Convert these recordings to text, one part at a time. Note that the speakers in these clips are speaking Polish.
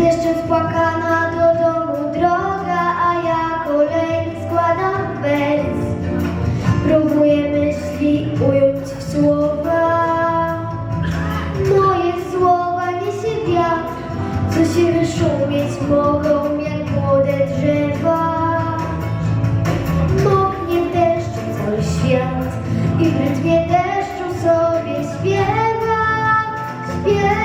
Deszczem spłakana do domu droga, a ja kolejny składam wers. Próbuję myśli ująć w słowa. Moje słowa niesie wiatr, co się wyszumieć mogą jak młode drzewa. Moknie w deszczu cały świat i w rytmie deszczu sobie śpiewa, śpiewa.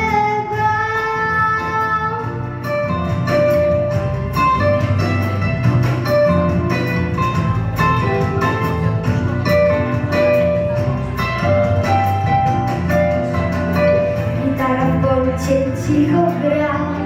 Cię cicho gra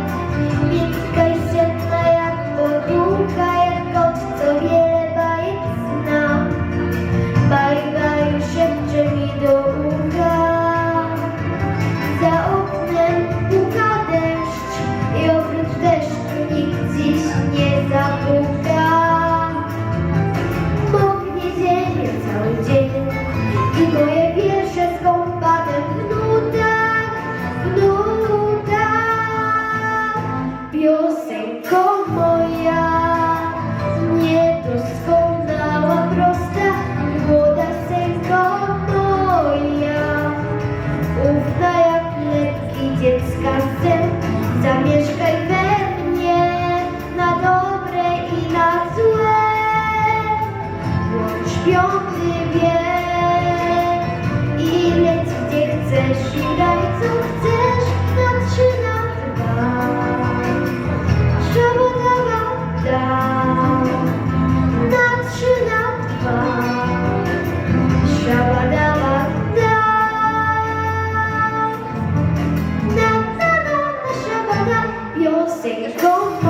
piąty wie i leć gdzie chcesz i graj co chcesz. Na trzy na dwa. Szabodowa da. Na trzy na dwa. Szabodowa da. Na na na szabada piosenką